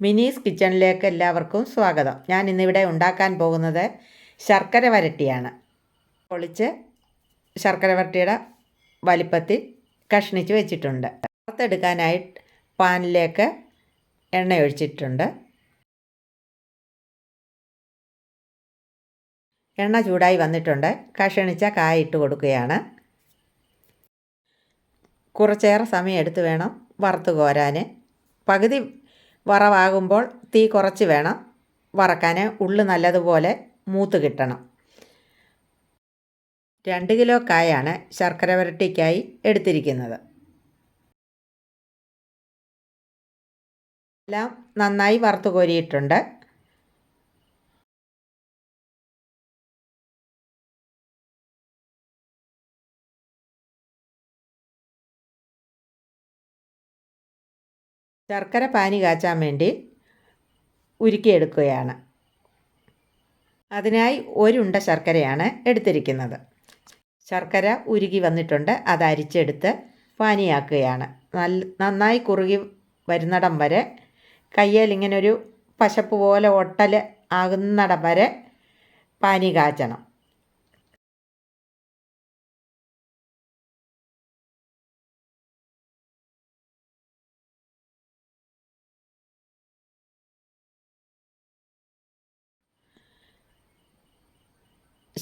മിനീസ് കിച്ചണിലേക്ക് എല്ലാവർക്കും സ്വാഗതം. ഞാൻ ഇന്നിവിടെ ഉണ്ടാക്കാൻ പോകുന്നത് ശർക്കര വരട്ടിയാണ്. പൊളിച്ച് ശർക്കര വരട്ടിയുടെ വലിപ്പത്തിൽ കഷ്ണിച്ച് വെച്ചിട്ടുണ്ട്. വറുത്തെടുക്കാനായി പാനിലേക്ക് എണ്ണ ഒഴിച്ചിട്ടുണ്ട്. എണ്ണ ചൂടായി വന്നിട്ടുണ്ട്. കഷണിച്ച കായ ഇട്ട് കൊടുക്കുകയാണ്. കുറച്ചേറെ സമയം എടുത്ത് വേണം വറുത്ത് കോരാൻ പകുതി വറവാകുമ്പോൾ തീ കുറച്ച് വേണം. വറക്കാൻ ഉള്ളു നല്ലതുപോലെ മൂത്ത് കിട്ടണം. രണ്ട് കിലോ കായാണ് ശർക്കര വരട്ടിക്കായി എടുത്തിരിക്കുന്നത്. എല്ലാം നന്നായി വറുത്തു കോരിയിട്ടുണ്ട്. ശർക്കര പാനി കാച്ചാൻ വേണ്ടി ഉരുക്കിയെടുക്കുകയാണ്. അതിനായി ഒരുണ്ട ശർക്കരയാണ് എടുത്തിരിക്കുന്നത്. ശർക്കര ഉരുകി വന്നിട്ടുണ്ട്. അത് അരിച്ചെടുത്ത് പാനിയാക്കുകയാണ്. നല്ല നന്നായി കുറുകി വരുന്നിടം വരെ കയ്യിൽ ഇങ്ങനൊരു പശപ്പ് പോലെ ഒട്ടൽ ആകുന്നിടം വരെ പാനി കാച്ചണം.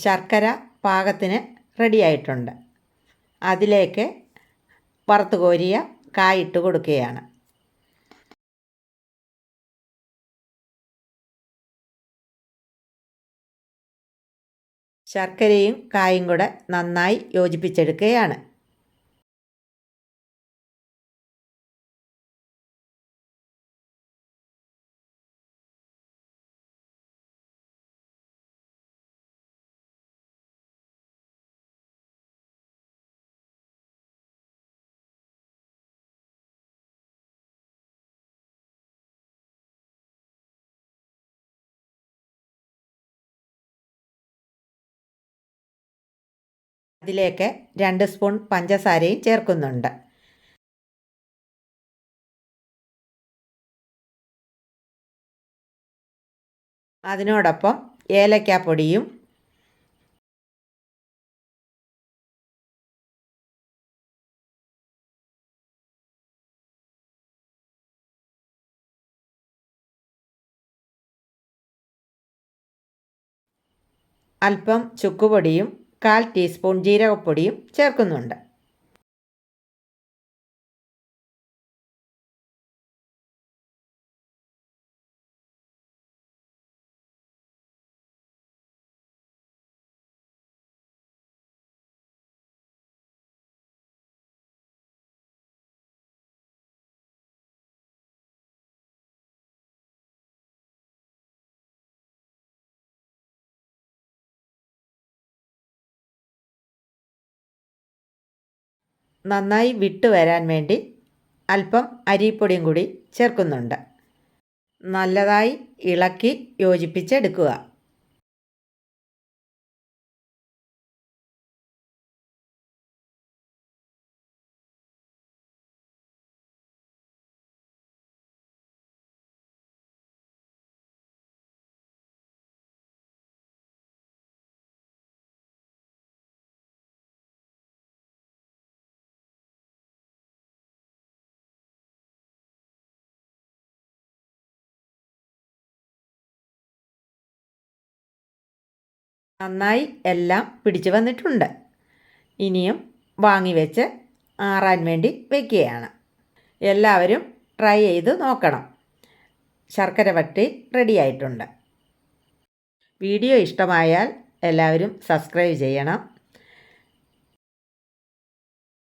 ശർക്കര പാകത്തിന് റെഡിയായിട്ടുണ്ട്. അതിലേക്ക് വറുത്ത് കോരിയ കായിട്ട് കൊടുക്കുകയാണ്. ശർക്കരയും കായും കൂടെ നന്നായി യോജിപ്പിച്ചെടുക്കുകയാണ്. അതിലേക്ക് രണ്ട് സ്പൂൺ പഞ്ചസാരയും ചേർക്കുന്നുണ്ട്. അതിനോടൊപ്പം ഏലക്കാപ്പൊടിയും അല്പം ചുക്കുപൊടിയും കാൽ ടീസ്പൂൺ ജീരകപ്പൊടിയും ചേർക്കുന്നുണ്ട്. നന്നായി വിട്ടു വരാൻ വേണ്ടി അല്പം അരിപ്പൊടിയും കൂടി ചേർക്കുന്നുണ്ട്. നല്ലതായി ഇളക്കി യോജിപ്പിച്ചെടുക്കുക. നന്നായി എല്ലാം പിടിച്ചു വന്നിട്ടുണ്ട്. ഇനിയും വാങ്ങി വെച്ച് ആറാൻ വേണ്ടി വെക്കുകയാണ്. എല്ലാവരും ട്രൈ ചെയ്ത് നോക്കണം. ശർക്കര വട്ടി റെഡി ആയിട്ടുണ്ട്. വീഡിയോ ഇഷ്ടമായാൽ എല്ലാവരും സബ്സ്ക്രൈബ് ചെയ്യണം.